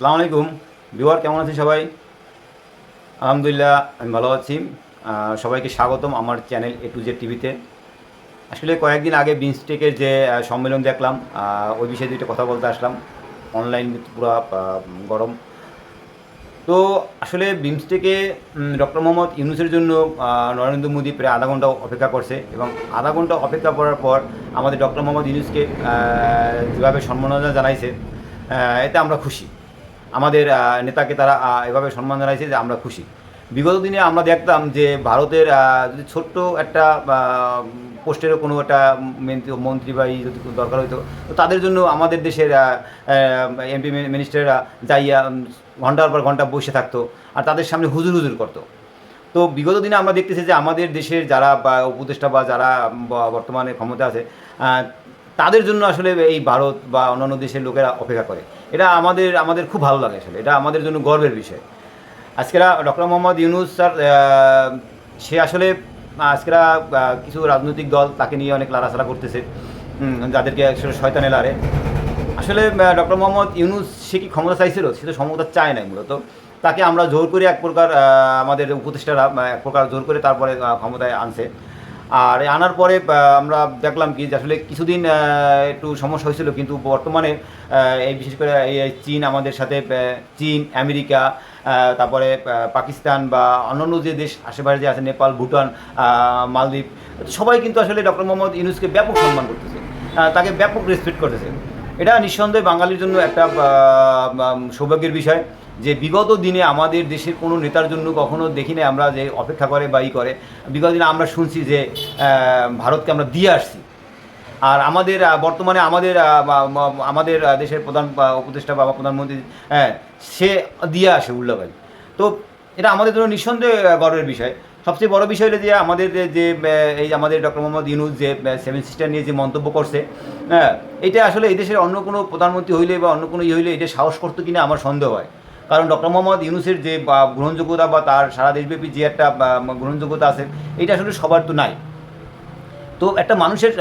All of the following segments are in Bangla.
সালাম আলাইকুম। বিওয়ার কেমন আছেন সবাই? আলহামদুলিল্লাহ, আমি ভালো আছি। সবাইকে স্বাগতম আমার চ্যানেল এ টু জেড টিভিতে আসলে কয়েকদিন আগে বিনস্টেকের যে সম্মেলন দেখলাম ওই বিষয়ে দুইটা কথা বলতে আসলাম। অনলাইন পুরো গরম। তো আসলে বিমস্টেকে ডক্টর মোহাম্মদ ইউনুসের জন্য নরেন্দ্র মোদী প্রায় আধা ঘণ্টা অপেক্ষা করছে এবং আধা ঘণ্টা অপেক্ষা করার পর আমাদের ডক্টর মোহাম্মদ ইউনুসকে যেভাবে সম্মাননা জানাইছে এতে আমরা খুশি। আমাদের নেতাকে তারা এভাবে সম্মান জানাইছে যে আমরা খুশি। বিগত দিনে আমরা দেখতাম যে ভারতের যদি ছোট্ট একটা পোস্টেরও কোনো একটা মন্ত্রী- বা যদি দরকার হইতো, তো তাদের জন্য আমাদের দেশের এমপি মিনিস্টাররা যাইয়া ঘণ্টার পর ঘণ্টা বসে থাকতো আর তাদের সামনে হুজুর হুজুর করতো। তো বিগত দিনে আমরা দেখতেছি যে আমাদের দেশের যারা উপদেষ্টা বা যারা বর্তমানে ক্ষমতা আছে তাদের জন্য আসলে এই ভারত বা অন্যান্য দেশের লোকেরা অপেক্ষা করে। এটা আমাদের আমাদের খুব ভালো লাগে আসলে। এটা আমাদের জন্য গর্বের বিষয়। আজকেরা ডক্টর মোহাম্মদ ইউনুস স্যার সে আসলে, আজকেরা কিছু রাজনৈতিক দল তাকে নিয়ে অনেক লাড়াছাড়া করতেছে যাদেরকে আসলে শয়তানে লাড়ে। আসলে ডক্টর মোহাম্মদ ইউনুস, সে কি ক্ষমতা চাইছিল? সে তো ক্ষমতা চায় নাই মূলত। তাকে আমরা জোর করে এক প্রকার আমাদের উপদেষ্টারা, এক প্রকার জোর করে তারপরে ক্ষমতায় আনছে। আর আনার পরে আমরা দেখলাম কি যে আসলে কিছুদিন একটু সমস্যা হয়েছিল, কিন্তু বর্তমানে এই বিশেষ করে এই চীন, আমাদের সাথে চীন, আমেরিকা তারপরে পাকিস্তান বা অন্যান্য যে দেশ, আশেপাশে যে আছে, নেপাল, ভুটান মালদ্বীপ, সবাই কিন্তু আসলে ডক্টর মোহাম্মদ ইউনুসকে ব্যাপক সম্মান করতেছে তাকে ব্যাপক রেসপেক্ট করতেছে। এটা নিঃসন্দেহে বাঙালির জন্য একটা সৌভাগ্যের বিষয়। যে বিগত দিনে আমাদের দেশের কোনো নেতার জন্য কখনো দেখি না আমরা যে অপেক্ষা করে বা ই করে। বিগত দিনে আমরা শুনছি যে ভারতকে আমরা দিয়ে আসছি। আর আমাদের বর্তমানে আমাদের আমাদের দেশের প্রধান উপদেষ্টা বা প্রধানমন্ত্রী হ্যাঁ সে দিয়ে আসে উল্লাভাই তো এটা আমাদের জন্য নিঃসন্দেহে গর্বের বিষয়। সবচেয়ে বড় বিষয় হলো যে আমাদের যে এই আমাদের ডক্টর মোহাম্মদ ইউনুস যে সেভেন সিস্টার নিয়ে যে মন্তব্য করছে হ্যাঁ এটা আসলে এই দেশের অন্য কোনো প্রধানমন্ত্রী হইলে বা অন্য কোনো ই হইলে এটা সাহস করতো কিনা আমার সন্দেহ হয়। কারণ ডক্টর মোহাম্মদ ইউনুসের যে গ্রহণযোগ্যতা বা তার সারা দেশব্যাপী যে একটা গ্রহণযোগ্যতা আছে এটা আসলে সবার তো নাই। তো একটা মানুষের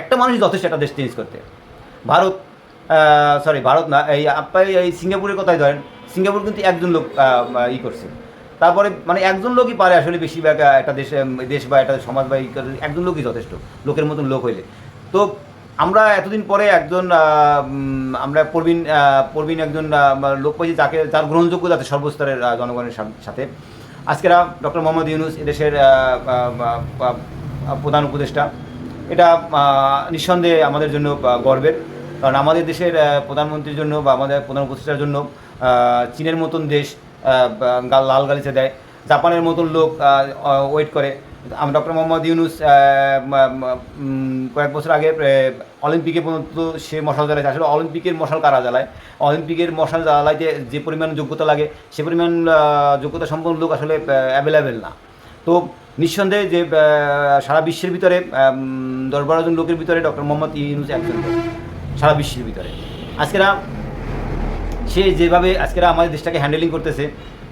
একটা মানুষ যথেষ্ট একটা দেশ চেঞ্জ করতে। ভারত সরি ভারত না, এই আপনি এই সিঙ্গাপুরের কথাই ধরেন, সিঙ্গাপুর কিন্তু একজন লোক ই করছে। তারপরে মানে একজন লোকই পারে আসলে বেশিরভাগ একটা দেশ দেশ বা একটা সমাজ বা একজন লোকই যথেষ্ট, লোকের মতন লোক হইলে। তো আমরা এতদিন পরে একজন আমরা প্রবীণ প্রবীণ একজন লোক পাইছি যাকে, যার গ্রহণযোগ্যতা আছে সর্বস্তরের জনগণের সাথে। আজকেরা ডক্টর মোহাম্মদ ইউনুস এদেশের প্রধান উপদেষ্টা। এটা নিঃসন্দেহে আমাদের জন্য গর্বের। কারণ আমাদের দেশের প্রধানমন্ত্রীর জন্য বা আমাদের প্রধান উপদেষ্টার জন্য চীনের মতন দেশ লাল গালিচা দেয়। জাপানের মতন লোক ওয়েট করে। ডক্টর মোহাম্মদ ইউনুস কয়েক বছর আগে অলিম্পিকে পর্যন্ত সে মশাল জ্বালায় আসলে অলিম্পিকের মশাল কারা জ্বালায়? অলিম্পিকের মশাল জ্বালাইতে যে পরিমাণ যোগ্যতা লাগে, সে পরিমাণ যোগ্যতা সম্পন্ন লোক আসলে অ্যাভেলেবেল না। তো নিঃসন্দেহে যে সারা বিশ্বের ভিতরে দশ বারো জন লোকের ভিতরে ডক্টর মোহাম্মদ ইউনুস একজন। সারা বিশ্বের ভিতরে। আজকেরা সে যেভাবে, আজকেরা আমাদের দেশটাকে হ্যান্ডেলিং করতেছে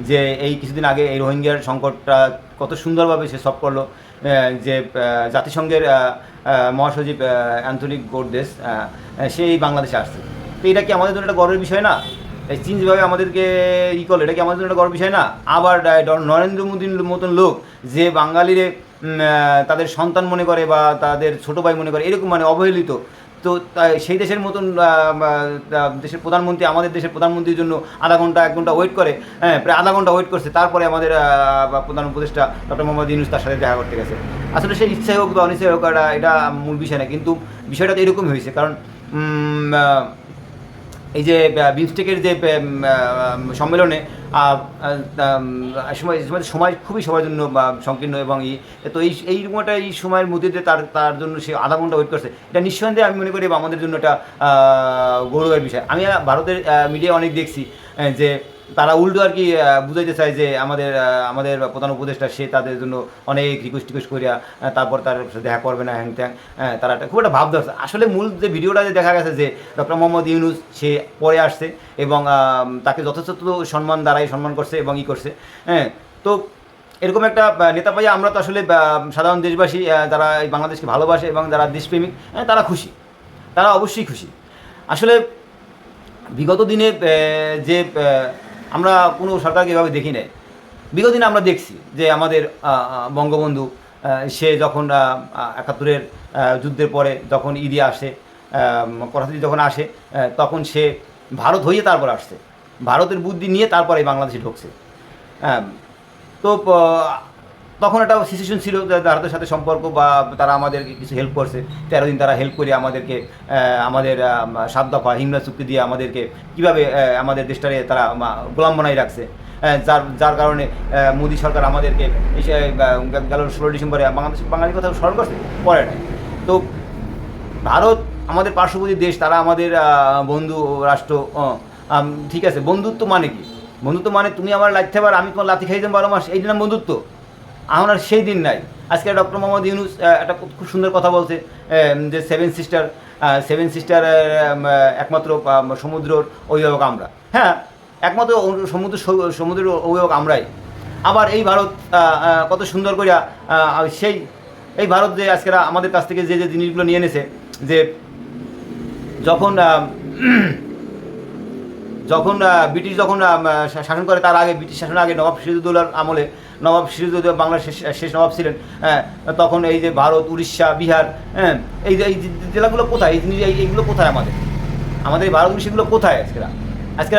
যে এই কিছুদিন আগে এই রোহিঙ্গার সংকটটা কত সুন্দরভাবে সে সব করল যে জাতিসংঘের মহাসচিব অ্যান্থনি সে এই বাংলাদেশে আসছে। তো এটা কি আমাদের জন্য একটা গর্বের বিষয় না? এই চীন যেভাবে আমাদেরকে ই করল, এটা কি আমাদের জন্য একটা গর্বের বিষয় না? আবার নরেন্দ্র মোদীর মতন লোক যে বাঙালিরে তাদের সন্তান মনে করে বা তাদের ছোট ভাই মনে করে, এরকম মানে অবহেলিত তো সেই দেশের মতন দেশের প্রধানমন্ত্রী, আমাদের দেশের প্রধানমন্ত্রীর জন্য আধা ঘণ্টা, এক ঘণ্টা ওয়েট করে। হ্যাঁ প্রায় আধা ঘণ্টা ওয়েট করছে। তারপরে আমাদের প্রধান উপদেষ্টা ডক্টর মোহাম্মদ ইউনুস তার সাথে দেখা করতে গেছে। আসলে সে ইচ্ছাই হোক বা অনিচ্ছাই হোক, এটা মূল বিষয় না। কিন্তু বিষয়টা তো এরকমই হয়েছে। কারণ এই যে বিমস্টেকের যে সম্মেলনে সময় সময় খুবই সবার জন্য সংকীর্ণ এবং ই, তো এই এই রকমটা এই সময়ের মধ্যে তার তার জন্য সে আধা ঘণ্টা ওয়েট করছে, এটা নিঃসন্দেহে আমি মনে করি আমাদের জন্য একটা গৌরবের বিষয়। আমি ভারতের মিডিয়া অনেক দেখছি যে তারা উল্টো আর কি বুঝাইতে চায় যে আমাদের আমাদের প্রধান উপদেষ্টা সে তাদের জন্য অনেক রিকোয়েস্ট টিকোয়েস্ট করিয়া তারপর তার দেখা করবে না হ্যাং ত্যাং হ্যাঁ, তারা খুব একটা ভাব ধরছে। আসলে মূল যে ভিডিওটা যে দেখা গেছে যে ডক্টর মোহাম্মদ ইউনুস সে পরে আসছে এবং তাকে যথেষ্ট সম্মান দ্বারাই সম্মান করছে এবং ই করছে। হ্যাঁ তো এরকম একটা নেতা পাই আমরা তো আসলে সাধারণ দেশবাসী যারা এই বাংলাদেশকে ভালোবাসে এবং যারা দেশপ্রেমিক হ্যাঁ, তারা খুশি। তারা অবশ্যই খুশি। আসলে বিগত দিনে যে আমরা কোনো সরকারকে এভাবে দেখি নাই। বিগত দিনে আমরা দেখছি যে আমাদের বঙ্গবন্ধু সে যখন একাত্তরের যুদ্ধের পরে যখন ইদি আসে কথাটি যখন আসে তখন সে ভারত হয়ে তারপর আসছে। ভারতের বুদ্ধি নিয়ে তারপরে বাংলাদেশে ঢুকছে। তো তখন একটা সিচুয়েশন ছিল ভারতের সাথে সম্পর্ক বা তারা আমাদেরকে কিছু হেল্প করছে। তেরো দিন তারা হেল্প করে আমাদেরকে আমাদের সাত দফা হিমনা চুক্তি দিয়ে আমাদেরকে কীভাবে আমাদের দেশটারে তারা গোলাম বানাই রাখছে। যার যার কারণে মোদী সরকার আমাদেরকে গেল ষোলো ডিসেম্বরে বাংলাদেশ বাঙালি কথা স্মরণ করছে? পরে নাই তো ভারত আমাদের পার্শ্ববর্তী দেশ, তারা আমাদের বন্ধু রাষ্ট্র ঠিক আছে। বন্ধুত্ব মানে কি? বন্ধুত্ব মানে তুমি আমার লাইতে পারো আমি তোমার লাথি খাই দেবো বারো মাস, এই নাম বন্ধুত্ব। আমার আর সেই দিন নাই। আজকে ডক্টর মোহাম্মদ ইউনুস একটা খুব সুন্দর কথা বলছে যে সেভেন সিস্টার সেভেন সিস্টার একমাত্র সমুদ্রর অভিভাবক আমরা। হ্যাঁ একমাত্র সমুদ্র সমুদ্রের অভিভাবক আমরাই। আবার এই ভারত কত সুন্দর করিয়া সেই, এই ভারত যে আজকে আমাদের কাছ থেকে যে যে জিনিসগুলো নিয়ে এনেছে, যে যখন যখন ব্রিটিশ যখন শাসন করে, তার আগে ব্রিটিশ শাসনের আগে নবাব সিরাজউদ্দৌলার আমলে নবাব সিরাজউদ্দৌলা বাংলার শেষ শেষ নবাব ছিলেন হ্যাঁ তখন এই যে ভারত, উড়িষ্যা, বিহার হ্যাঁ এই যে, এই জেলাগুলো কোথায়? এই জিনিস এইগুলো কোথায় আমাদের? আমাদের এই ভারত, উড়িষ্যাগুলো কোথায় আজকেরা? আজকে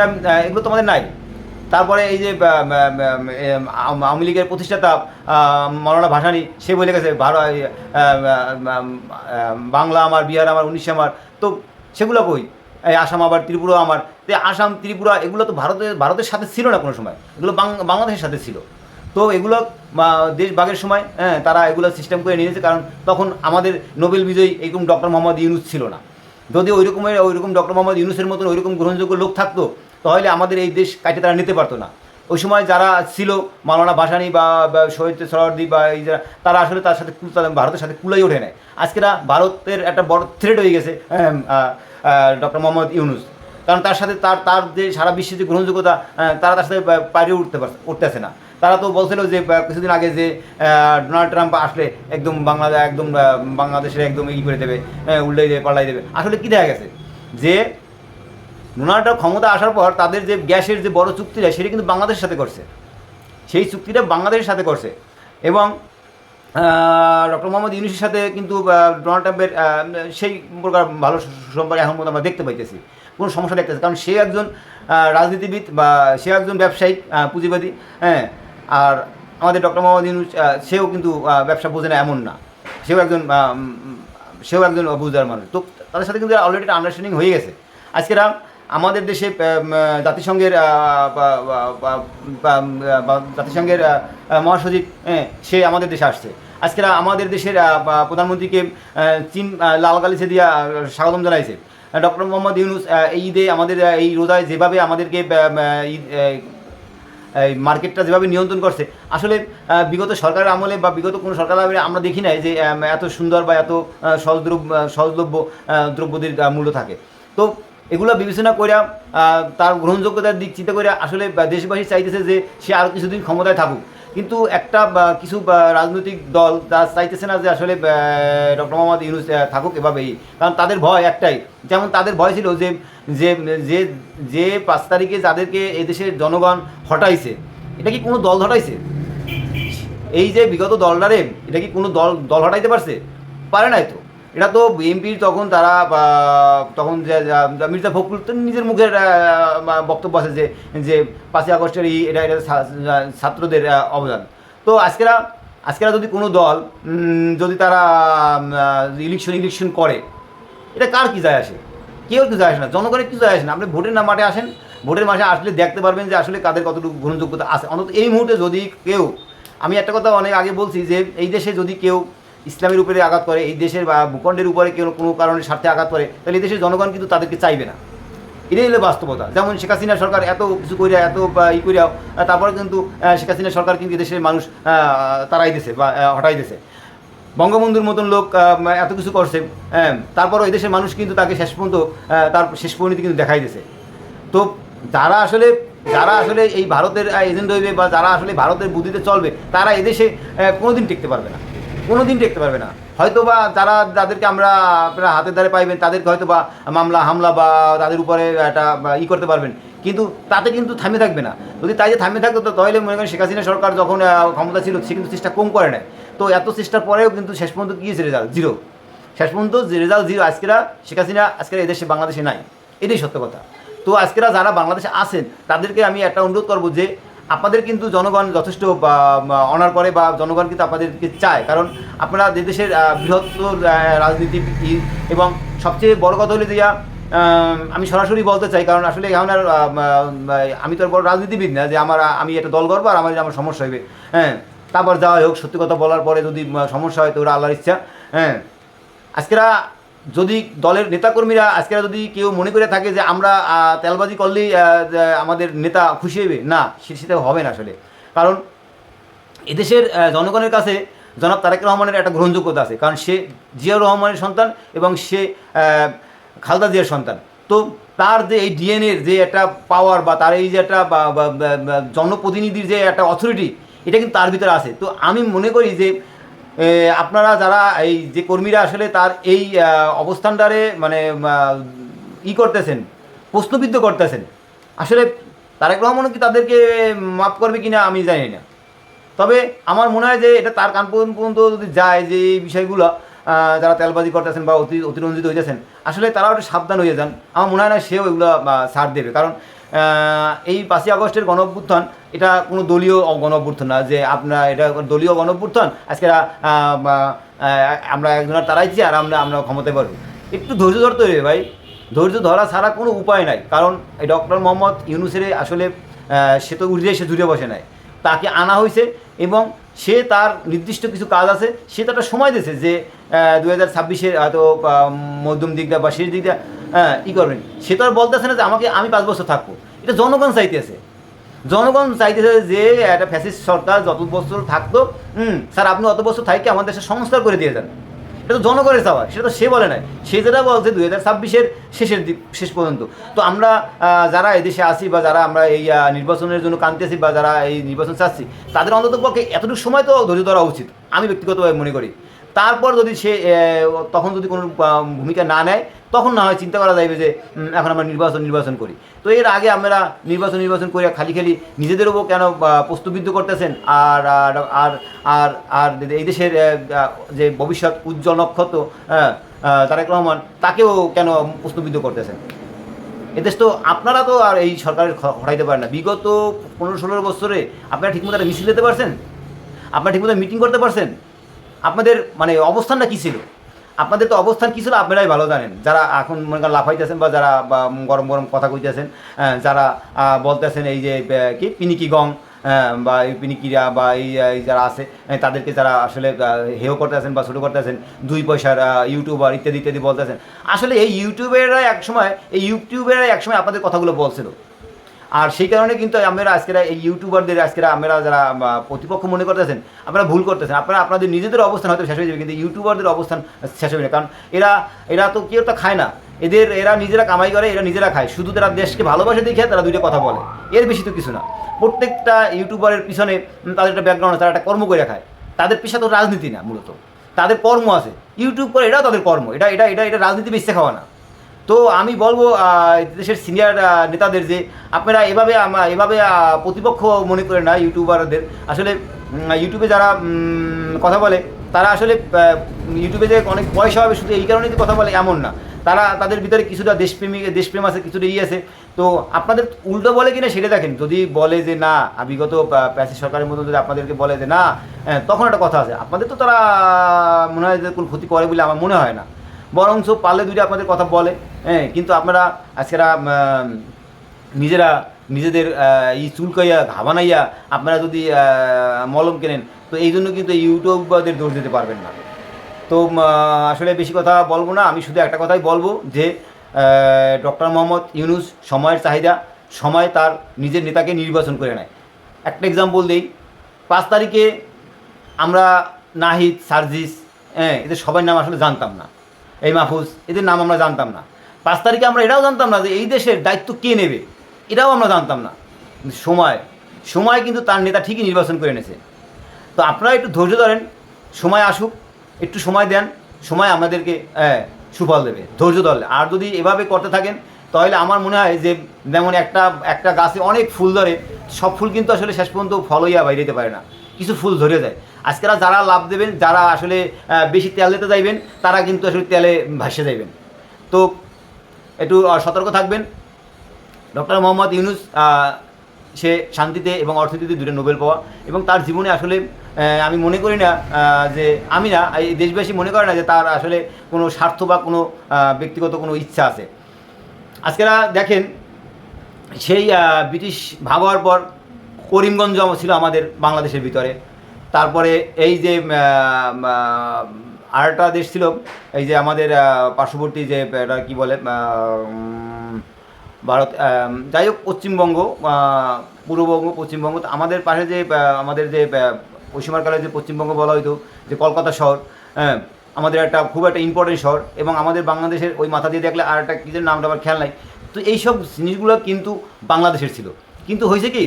এগুলো তো আমাদের নাই। তারপরে এই যে আওয়ামী লীগের প্রতিষ্ঠাতা মৌলানা ভাসানি, সে বলে গেছে, ভারত বাংলা আমার, বিহার আমার, উড়িষ্যা আমার। তো সেগুলো কই? এই আসাম আবার, ত্রিপুরা আমার। তো আসাম, ত্রিপুরা, এগুলো তো ভারতের ভারতের সাথে ছিল না কোনো সময়। এগুলো বাংলাদেশের সাথে ছিল। তো এগুলো আহ, দেশ ভাগের সময় হ্যাঁ তারা এগুলো সিস্টেম করে নিয়েছে কারণ তখন আমাদের নোবেল বিজয়ী এরকম ডক্টর মোহাম্মদ ইউনুস ছিল না। যদি ওই রকমের ওই রকম ডক্টর মোহাম্মদ ইউনুসের মতন ওই রকম গ্রহণযোগ্য লোক থাকতো তাহলে আমাদের এই দেশ কাটে তারা নিতে পারতো না। ওই সময় যারা ছিল মাওলানা ভাসানি বা শহীদ সরদি বা এই যারা তারা আসলে তার সাথে ভারতের সাথে কুলাই ওঠে নেয় আজকেরা ভারতের একটা বড় থ্রেড হয়ে গেছে ডক্টর মোহাম্মদ ইউনুস। কারণ তার সাথে তার তার যে সারা বিশ্বের যে গ্রহণযোগ্যতা তারা তার সাথে পারিয়ে উঠতে পারছে উঠতেছে না। তারা তো বলছিল যে কিছুদিন আগে যে ডোনাল্ড ট্রাম্প আসলে একদম বাংলাদেশ একদম বাংলাদেশের একদম ই করে দেবে উল্টাই দেবে, পাল্টাই দেবে। আসলে কী দেখা গেছে? যে ডোনাল্ড ট্রাম্প ক্ষমতা আসার পর তাদের যে গ্যাসের যে বড় চুক্তিটা, সেটা কিন্তু বাংলাদেশের সাথে করছে। সেই চুক্তিটা বাংলাদেশের সাথে করছে। এবং ডক্টর মোহাম্মদ ইউনুসের সাথে কিন্তু ডোনাল্ড ট্রাম্পের সেই প্রকার ভালো সম্পর্ক এখন পর্যন্ত আমরা দেখতে পাইতেছি। কোনো সমস্যা দেখতেছি কারণ সে একজন রাজনীতিবিদ বা সে একজন ব্যবসায়িক পুঁজিবাদী হ্যাঁ আর আমাদের ডক্টর মোহাম্মদ ইউনুস সেও কিন্তু ব্যবসা বোঝে না, এমন না। সেও একজন সেও একজন বুঝদার মানুষ। তো তাদের সাথে কিন্তু অলরেডি আন্ডারস্ট্যান্ডিং হয়ে গেছে। আজকেরা আমাদের দেশে জাতিসংঘের জাতিসংঘের মহাসচিব সে আমাদের দেশে আসছে। আজকেরা আমাদের দেশের প্রধানমন্ত্রীকে চীন লাল গালিছে দিয়ে স্বাগতম জানাইছে। ডক্টর মোহাম্মদ ইউনুস এই ঈদে আমাদের এই রোজায় যেভাবে আমাদেরকে এই মার্কেটটা যেভাবে নিয়ন্ত্রণ করছে, আসলে বিগত সরকারের আমলে বা বিগত কোনো সরকার আমলে আমরা দেখি নাই যে এত সুন্দর বা এত সহজদ্রব্য সহজলভ্য দ্রব্যদের মূল্য থাকে। তো এগুলো বিবেচনা করে তার গ্রহণযোগ্যতার দিক চিন্তা করে আসলে দেশবাসী চাইতেছে যে সে আরও কিছুদিন ক্ষমতায় থাকুক। কিন্তু একটা কিছু রাজনৈতিক দল তা চাইতেছে না যে আসলে ডক্টর মোহাম্মদ ইউনুস থাকুক এভাবেই। কারণ তাদের ভয় একটাই। যেমন তাদের ভয় ছিল যে যে যে যে পাঁচ তারিখে যাদেরকে এদেশের জনগণ হটাইছে, এটা কি কোনো দল হটাইছে? এই যে বিগত দলটারে, এটা কি কোনো দল দল হটাইতে পারছে? পারে নাই তো। এটা তো বিএনপির তখন তারা তখন যে মির্জা ফখরুল তো নিজের মুখের বক্তব্য আছে যে যে পাঁচই আগস্টের এই, এটা এটা ছাত্রদের অবদান। তো আজকেরা আজকেরা যদি কোনো দল যদি তারা ইলেকশন ইলেকশন করে, এটা কার কি যায় আসে? কেউ কিছু যায় আসে না, জনগণের কিছু যায় আসে না? আপনি ভোটের না মাঠে আসেন, ভোটের মাসে আসলে দেখতে পারবেন যে আসলে কাদের কতটুকু গ্রহণযোগ্যতা আছে। অন্তত এই মুহূর্তে যদি কেউ, আমি একটা কথা অনেক আগে বলছি যে, এই দেশে যদি কেউ ইসলামের উপরে আঘাত করে এই দেশের বা ভূখণ্ডের উপরে কেউ কোনো কারণে স্বার্থে আঘাত করে তাহলে এই দেশের জনগণ কিন্তু তাদেরকে চাইবে না। এটাই হলো বাস্তবতা। যেমন শেখ হাসিনা সরকার এত কিছু করিয়া এত ই করিয়াও আহ, তারপরে কিন্তু শেখ হাসিনা সরকার কিন্তু দেশের মানুষ তারাই দিছে বা হটাই দিছে বঙ্গবন্ধুর মতন লোক এত কিছু করছে হ্যাঁ তারপরও এদেশের মানুষ কিন্তু তাকে শেষ পর্যন্ত তার শেষ পরিণতি কিন্তু দেখাই দিছে তো যারা আসলে যারা আসলে এই ভারতের এজেন্ট হইবে বা যারা আসলে ভারতের বুদ্ধিতে চলবে তারা এদেশে কোনোদিন টিকতে পারবে না। কোনো দিন টেকতে পারবে না। হয়তো বা যারা, যাদেরকে আমরা আপনারা হাতের দ্বারে পাইবেন তাদেরকে হয়তো বা মামলা, হামলা বা তাদের উপরে একটা ই করতে পারবেন। কিন্তু তাতে কিন্তু থামে থাকবে না। যদি তাই যে থামে থাকতো, তো তাহলে মনে করেন শেখ হাসিনা সরকার যখন ক্ষমতা ছিল, সে কিন্তু চেষ্টা কম করে নেয়। তো এত চেষ্টার পরেও কিন্তু শেষ পর্যন্ত কী হয়েছে রেজাল্ট জিরো শেষ পর্যন্ত যে রেজাল্ট জিরো আজকেরা শেখ হাসিনা আজকের এদেশে বাংলাদেশে নাই। এটাই সত্য কথা। তো আজকেরা যারা বাংলাদেশে আছেন, তাদেরকে আমি একটা অনুরোধ করব যে আপনাদের কিন্তু জনগণ যথেষ্ট অনার করে বা জনগণ কিন্তু আপনাদেরকে চায়। কারণ আপনারা যে দেশের বৃহত্তর রাজনীতিবিদ এবং সবচেয়ে বড় কথা হলো যে আমি সরাসরি বলতে চাই, কারণ আসলে এখন আর আমি তো বড় রাজনীতিবিদ না, যে আমার, আমি একটা দল করব আর আমার আমার সমস্যা হবে হ্যাঁ তারপর যাওয়া হোক, সত্যি কথা বলার পরে যদি সমস্যা হয় তো ওরা আল্লাহর ইচ্ছা। হ্যাঁ আজকেরা যদি দলের নেতাকর্মীরা আজকেরা যদি কেউ মনে করে থাকে যে আমরা তেলবাজি করলেই আমাদের নেতা খুশি হবে না সেটা হবে না আসলে। কারণ এদেশের জনগণের কাছে জনাব তারেক রহমানের একটা গ্রহণযোগ্যতা আছে। কারণ সে জিয়াউর রহমানের সন্তান এবং সে খালদা জিয়ার সন্তান। তো তার যে এই ডিএনএর যে একটা পাওয়ার বা তার এই যে একটা জনপ্রতিনিধির যে একটা অথরিটি এটা কিন্তু তার ভিতরে আছে। তো আমি মনে করি যে আপনারা যারা এই যে কর্মীরা আসলে তার এই অবস্থানটারে মানে ই করতেছেন, প্রশ্নবিদ্ধ করতেছেন, আসলে তারেক রহমানও কি তাদেরকে মাফ করবে কি না আমি জানি না। তবে আমার মনে হয় যে এটা তার কান পর্যন্ত যদি যায় যে এই বিষয়গুলো যারা তেলবাজি করতেছেন বা অতি, অতিরঞ্জিত হয়েছেন আসলে তারাও একটু সাবধান হয়ে যান। আমার মনে হয় না সেও এগুলো ছাড় দেবে। কারণ এই পাঁচই আগস্টের গণ অভ্যুত্থান এটা কোনো দলীয় অ- গণ অভ্যুত্থান না, যে আপনার এটা দলীয় গণ অভ্যুত্থান আজকে আমরা একজনের তারাইছি আর আমরা আমরা ক্ষমতায় পারব একটু ধৈর্য ধরতে হবে ভাই, ধৈর্য ধরা ছাড়া কোনো উপায় নাই, কারণ এই ডক্টর মোহাম্মদ ইউনুসের আসলে সে তো উড়িয়ে সে জুড়ে বসে নাই। তাকে আনা হয়েছে এবং সে তার নির্দিষ্ট কিছু কাজ আছে, সে তার সময় দিয়েছে যে দু হাজার ছাব্বিশে হয়তো মধ্যম দিকটা বা শেষ দিকটা হ্যাঁ ই করবেন। সে তো আর বলতেছে না যে আমাকে আমি পাঁচ বছর থাকব। এটা জনগণ চাইতেছে। জনগণ চাইতেছে যে, একটা ফ্যাসিস্ট সরকার যত বছর থাকতো হুম স্যার আপনি অত বছর থাকি আমাদের সংস্কার করে দিয়ে যান। এটা তো জনগণের চাওয়া, সেটা তো সে বলে নাই। সে যেটা বলছে দুই হাজার ছাব্বিশের শেষের দিক, শেষ পর্যন্ত। তো আমরা যারা এদেশে আসি বা যারা আমরা এই নির্বাচনের জন্য কানতেছি বা যারা এই নির্বাচন চাচ্ছি, তাদের অন্তত পক্ষে এতটুকু সময় তো ধৈর্য ধরা উচিত, আমি ব্যক্তিগতভাবে মনে করি। তারপর যদি সে তখন যদি কোনো ভূমিকা না নেয় তখন না হয় চিন্তা করা যাবে যে এখন আমরা নির্বাচন নির্বাচন করি। তো এর আগে আমরা নির্বাচন নির্বাচন করে খালি খালি নিজেদের উপর কেন আহ, প্রশ্নবিদ্ধ করতেছেন? আর আর আর আর এই দেশের যে ভবিষ্যৎ উজ্জ্বল নক্ষত্র তারেক রহমান তাকেও কেন প্রশ্নবিদ্ধ করতেছেন? এদেশ তো আপনারা তো আর এই সরকারের হটাইতে পারেন না। বিগত পনেরো ষোলো বছরে আপনারা ঠিকমতো মিছিল দিতে পারছেন? আপনারা ঠিকমতো মিটিং করতে পারছেন? আপনাদের মানে অবস্থানটা কী ছিল? আপনাদের তো অবস্থান কী ছিল আপনারাই ভালো জানেন। যারা এখন মনে করেন লাফাইতেছেন বা যারা গরম গরম কথা কইতেছেন যারা বলতেছেন এই যে কি পিনিকি গং বা এই পিনিকিরা বা এই যারা আছে তাদেরকে যারা আসলে হেও করতেছেন বা ছোটো করতেছেন, দুই পয়সার ইউটিউবার ইত্যাদি ইত্যাদি বলতেছেন। আসলে এই ইউটিউবেরা একসময় এই ইউটিউবেরা একসময় আপনাদের কথাগুলো বলছিল। আর সেই কারণে কিন্তু আমরা আজকেরা এই ইউটিউবারদের আজকেরা আমরা যারা প্রতিপক্ষ মনে করতেছেন, আপনারা ভুল করতেছেন। আপনারা আপনাদের নিজেদের অবস্থান হয়তো শেষ হয়ে যাবে, কিন্তু ইউটিউবারদের অবস্থান শেষ হবে না। কারণ এরা এরা তো কেউ তো খায় না। এদের, এরা নিজেরা কামাই করে, এরা নিজেরা খায়। শুধু তারা দেশকে ভালোবাসে দেখে তারা দুইটা কথা বলে। এর বেশি তো কিছু না। প্রত্যেকটা ইউটিউবারের পিছনে তাদের একটা ব্যাকগ্রাউন্ড তারা একটা কর্ম করে খায়। তাদের পেশা তো রাজনীতি না, মূলত। তাদের কর্ম আছে। ইউটিউব করে এটাও তাদের কর্ম। এটা এটা এটা এটা রাজনীতি বেঁচে খাওয়া না। তো আমি বলব দেশের সিনিয়র নেতাদের যে আপনারা এভাবে এভাবে প্রতিপক্ষ মনে করেন না ইউটিউবারদের। আসলে ইউটিউবে যারা কথা বলে, তারা আসলে ইউটিউবে যে অনেক পয়সা হবে, শুধু এই কারণেই কথা বলে, এমন না। তারা তাদের ভিতরে কিছুটা দেশপ্রেমী, দেশপ্রেম আছে, কিছুটা ই আছে। তো আপনাদের উল্টো বলে কিনা সেটা দেখেন। যদি বলে যে না, বিগত প্যাসি সরকারের মতো যদি আপনাদেরকে বলে যে না তখন একটা কথা আছে। আপনাদের তো তারা, মনে হয় যে কোনো ক্ষতি করে বলে আমার মনে হয় না। বরঞ্চ পারলে দুইটা আপনাদের কথা বলে হ্যাঁ কিন্তু আপনারা আজকেরা নিজেরা, নিজেদের এই চুলকাইয়া, ঘাবানাইয়া আপনারা যদি মলম কেনেন, তো এই জন্য কিন্তু এই ইউটিউবারদের দোষ দিতে পারবেন না। তো আসলে বেশি কথা বলব না, আমি শুধু একটা কথাই বলব যে ডক্টর মোহাম্মদ ইউনুস সময়ের চাহিদা, সময় তার নিজের নেতাকে নির্বাচন করে নেয়। একটা এক্সাম্পল দিই, পাঁচ তারিখে আমরা নাহিদ, সার্জিস হ্যাঁ এদের সবার নাম আসলে জানতাম না। এই মাহফুজ, এদের নাম আমরা জানতাম না। পাঁচ তারিখে আমরা এটাও জানতাম না যে এই দেশের দায়িত্ব কে নেবে। এটাও আমরা জানতাম না। সময় সময় কিন্তু তার নেতা ঠিকই নির্বাচন করে এনেছে। তো আপনারা একটু ধৈর্য ধরেন, সময় আসুক, একটু সময় দেন, সময় আমাদেরকে সুফল দেবে। ধৈর্য ধরলে। আর যদি এভাবে করতে থাকেন, তাহলে আমার মনে হয় যে যেমন একটা একটা গাছে অনেক ফুল ধরে, সব ফুল কিন্তু আসলে শেষ পর্যন্ত ফল হইয়া বাইরে যেতে পারে না। কিছু ফুল ধরে যায়। আজকেরা যারা লাভ দেবেন, যারা আসলে বেশি তেল দিতে যাইবেন, তারা কিন্তু আসলে তেলে ভাসে যাইবেন। তো একটু সতর্ক থাকবেন। ডক্টর মোহাম্মদ ইউনুস সে শান্তিতে এবং অর্থনীতিতে দুটো নোবেল পাওয়া এবং তার জীবনে আসলে আমি মনে করি না যে আমি না, এই দেশবাসী মনে করে না যে তার আসলে কোনো স্বার্থ বা কোনো ব্যক্তিগত কোনো ইচ্ছা আছে। আজকেরা দেখেন, সেই ব্রিটিশ ভাগ হওয়ার পর করিমগঞ্জ ছিল আমাদের বাংলাদেশের ভিতরে। তারপরে এই যে আরেকটা দেশ ছিল, এই যে আমাদের পার্শ্ববর্তী যে, এটা কী বলে ভারত যাই হোক, পশ্চিমবঙ্গ পূর্ববঙ্গ, পশ্চিমবঙ্গ আমাদের পাশে যে আমাদের যে সময়কালে যে পশ্চিমবঙ্গ বলা হতো যে কলকাতা শহর হ্যাঁ আমাদের একটা খুব একটা ইম্পর্টেন্ট শহর এবং আমাদের বাংলাদেশের ওই মাথা দিয়ে দেখলে আর একটা কী নামটা আমার খেয়াল নাই। তো এইসব জিনিসগুলো কিন্তু বাংলাদেশের ছিল। কিন্তু হয়েছে কি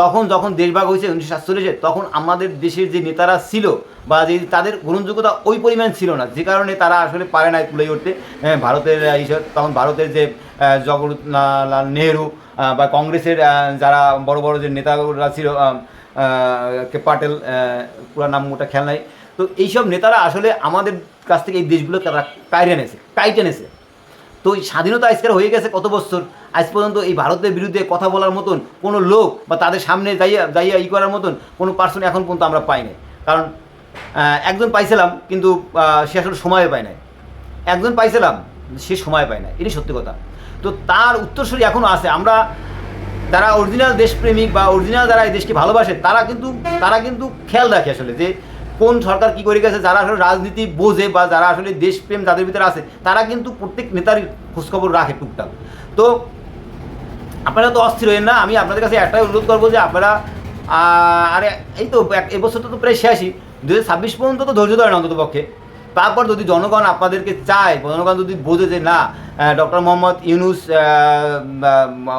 তখন যখন দেশভাগ হয়েছে উনিশশো সাতচল্লিশে তখন আমাদের দেশের যে নেতারা ছিল বা যে তাদের গ্রহণযোগ্যতা ওই পরিমাণ ছিল না। যে কারণে তারা আসলে পারে না তুলে উঠতে হ্যাঁ, ভারতের এইসব তখন ভারতের যে জওহরলাল নেহরু বা কংগ্রেসের যারা বড় বড় যে নেতারা ছিল কে পাটেল পুরো নাম ওটা খেয়াল নাই। তো এইসব নেতারা আসলে আমাদের কাছ থেকে এই দেশগুলো তারা কাইরে এনেছে কাইটে এনেছে। তো স্বাধীনতা আজকের হয়ে গেছে কত বছর? আজ পর্যন্ত এই ভারতের বিরুদ্ধে কথা বলার মতন কোনো লোক বা তাদের সামনে যাইয়া যাইয়া ই করার মতন কোনো পার্সন এখন পর্যন্ত আমরা পাই নাই। কারণ একজন পাইছিলাম কিন্তু সে আসলে সময় পায় নাই। একজন পাইছিলাম, সে সময় পায় না এটাই সত্যি কথা। তো তার উত্তরসূরি এখনও আছে। আমরা যারা অরিজিনাল দেশপ্রেমিক বা অরিজিনাল যারা এই দেশকে ভালোবাসে, তারা কিন্তু তারা কিন্তু খেয়াল রাখে আসলে যে কোন সরকার কি করে গেছে, যারা আসলে রাজনীতি বোঝে বা যারা আসলে দেশপ্রেম যাদের ভিতরে আছে, তারা কিন্তু প্রত্যেক নেতার খোঁজখবর রাখে টুকটাক। তো আপনারা তো অস্থির হয়েন না, আমি আপনাদের কাছে একটাই অনুরোধ করব যে আপনারা আরে, এই তো এবছর তো প্রায় শেষই দু ছাব্বিশ পর্যন্ত তো ধৈর্য ধরেন অন্তত পক্ষে। তারপর যদি জনগণ আপনাদেরকে চায়, জনগণ যদি বোঝে যে না ডক্টর মোহাম্মদ ইউনুস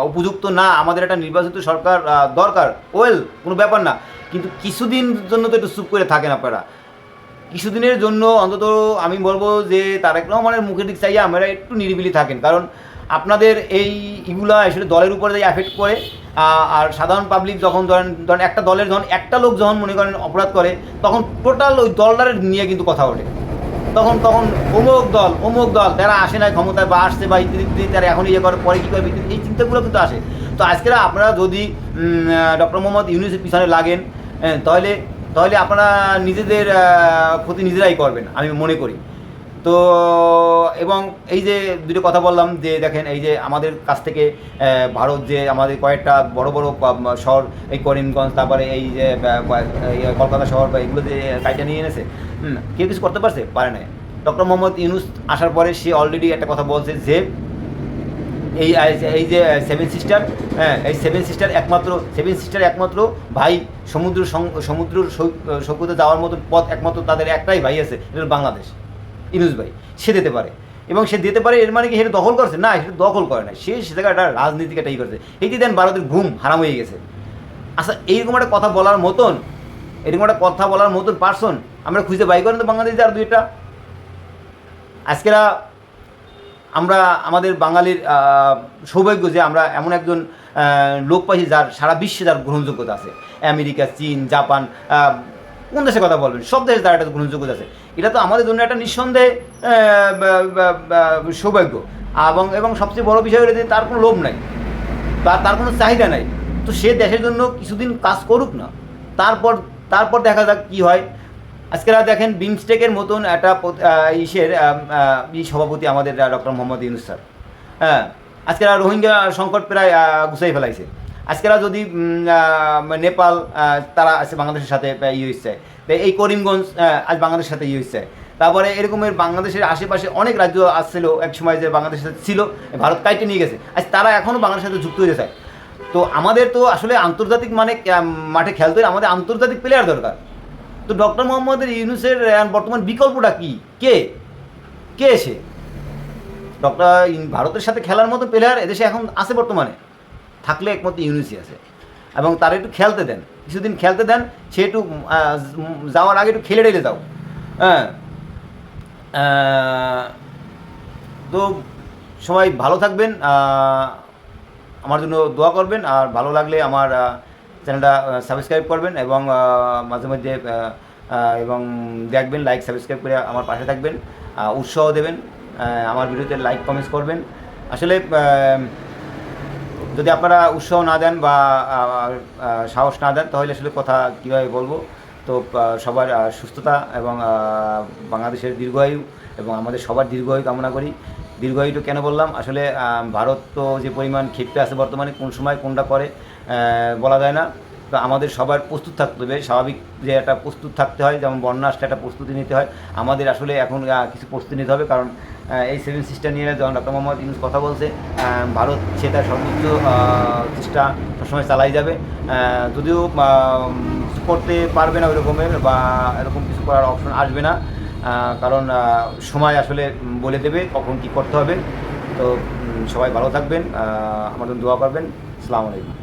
উপযুক্ত না, আমাদের একটা নির্বাচিত সরকার দরকার, ওয়েল, কোনো ব্যাপার না। কিন্তু কিছুদিন জন্য তো একটু চুপ করে থাকেন আপনারা। কিছুদিনের জন্য অন্তত আমি বলব যে তারেক রহমানের মুখের দিক চাইয়ে আমরা একটু নিরিবিলি থাকেন। কারণ আপনাদের এই ইগুলা আসলে দলের উপরে যাই অ্যাফেক্ট করে। আর সাধারণ পাবলিক যখন ধরেন ধরেন একটা দলের যখন একটা লোক যখন মনে করেন অপরাধ করে, তখন টোটাল ওই দলটার নিয়ে কিন্তু কথা ওঠে। তখন তখন অমুক দল অমুক দল, তারা আসে না ক্ষমতায় বা আসছে বা ইত্যাদি ইত্যাদি, তারা এখন ইয়ে করে, পরে কী করবে এই চিন্তাগুলো কিন্তু আসে। তো আজকেরা আপনারা যদি ডক্টর মোহাম্মদ ইউনুসের পিছনে লাগেন হ্যাঁ, তাহলে তাহলে আপনারা নিজেদের ক্ষতি নিজেরাই করবেন আমি মনে করি। তো এবং এই যে দুটো কথা বললাম যে দেখেন এই যে আমাদের কাছ থেকে ভারত যে আমাদের কয়েকটা বড় বড় শহর এই করিমগঞ্জ তারপরে এই যে কলকাতা শহর বা এগুলো যে কাইটা নিয়ে এনেছে কেউ কিছু করতে পারছে? পারে না ডক্টর মোহাম্মদ ইউনুস আসার পরে সে অলরেডি একটা কথা বলছে যে এই এই যে সেভেন সিস্টার হ্যাঁ এই সেভেন সিস্টার একমাত্র সেভেন সিস্টার একমাত্র ভাই সমুদ্র সমুদ্র সৈকতে যাওয়ার মতো পথ একমাত্র তাদের একটাই ভাই আছে, এটা বাংলাদেশ ইনুজ ভাই, সে দিতে পারে। এবং সে দিতে পারে, এর মানে কি সেটা দখল করছে? না সেটা দখল করে না সে সে জায়গায় একটা রাজনীতিক একটা ই করছে। এই যে দেন ভারতের ঘুম হারাম হয়ে গেছে। আচ্ছা এইরকম একটা কথা বলার মতন এরকম একটা কথা বলার মতন পার্সন আমরা খুঁজে বাই করেন তো বাংলাদেশে আর দুইটা আজকেরা আমরা আমাদের বাঙালির সৌভাগ্য যে আমরা এমন একজন লোক পাইছি যার সারা বিশ্বে যার গ্রহণযোগ্যতা আছে। আমেরিকা, চীন, জাপান কোন দেশের কথা বলবেন, সব দেশে তার একটা গ্রহণযোগ্যতা আছে। এটা তো আমাদের জন্য একটা নিঃসন্দেহে সৌভাগ্য। এবং এবং সবচেয়ে বড় বিষয় হলো যে তার কোনো লোভ নাই, বা তার কোনো চাহিদা নাই। তো সে দেশের জন্য কিছুদিন কাজ করুক না, তারপর তারপর দেখা যাক কি হয়। আজকেরা দেখেন বিমস্টেকের মতন একটা ইসের সভাপতি আমাদের ডক্টর মোহাম্মদ ইউনুস স্যার। হ্যাঁ আজকেরা রোহিঙ্গা সংকট প্রায় গুছাই ফেলাইছে। আজকেরা যদি নেপাল তারা আছে বাংলাদেশের সাথে আহ, ই হচ্ছে এই করিমগঞ্জ আজ বাংলাদেশের সাথে ই হচ্ছে তারপরে এরকমের বাংলাদেশের আশেপাশে অনেক রাজ্য আসছিল এক সময় যে বাংলাদেশের সাথে ছিল ভারত কাইটে নিয়ে গেছে। আজ তারা এখনও বাংলাদেশের সাথে যুক্ত চায় তো আমাদের তো আসলে আন্তর্জাতিক মানে মাঠে খেলতে আমাদের আন্তর্জাতিক প্লেয়ার দরকার। তো ডক্টর মোহাম্মদের ইউনুসের বর্তমান বিকল্পটা কি? কে? কে এসে ডক্টর ভারতের সাথে খেলার মতো প্লেয়ার এদেশে এখন আছে বর্তমানে। থাকলে একমাত্র ইউনুসই আছে। এবং তার একটু খেলতে দেন। কিছুদিন খেলতে দেন, সে একটু যাওয়ার আগে একটু খেলে টেলে যাও। হ্যাঁ। তো সবাই ভালো থাকবেন। আমার জন্য দোয়া করবেন। আর ভালো লাগলে আমার চ্যানেলটা সাবস্ক্রাইব করবেন এবং মাঝে মধ্যে এবং দেখবেন লাইক সাবস্ক্রাইব করে আমার পাশে থাকবেন উৎসাহ দেবেন আমার ভিডিওতে লাইক কমেন্টস করবেন। আসলে যদি আপনারা উৎসাহ না দেন বা সাহস না দেন, তাহলে আসলে কথা কীভাবে বলব? তো সবার সুস্থতা এবং বাংলাদেশের দীর্ঘায়ু এবং আমাদের সবার দীর্ঘায়ু কামনা করি। দীর্ঘায়ুটা কেন বললাম? আসলে ভারত তো যে পরিমাণ ক্ষেপে আছে বর্তমানে, কোন সময় কোনটা করে বলা যায় না। তো আমাদের সবার প্রস্তুত থাকতে হবে। স্বাভাবিক যে একটা প্রস্তুত থাকতে হয়, যেমন বন্যা আসলে একটা প্রস্তুতি নিতে হয়। আমাদের আসলে এখন কিছু প্রস্তুতি নিতে হবে। কারণ এই সেভেন সিস্টেম নিয়ে যখন ডক্টর মোহাম্মদ ইউনুস কথা বলছে। ভারত সে তার সর্বোচ্চ চেষ্টা সবসময় চালাই যাবে। যদিও করতে পারবে না ওই রকমের বা এরকম কিছু করার অপশন আসবে না। কারণ সময় আসলে বলে দেবে কখন কী করতে হবে। তো সবাই ভালো থাকবেন। আমাদের দোয়া করবেন। সালাম আলাইকুম।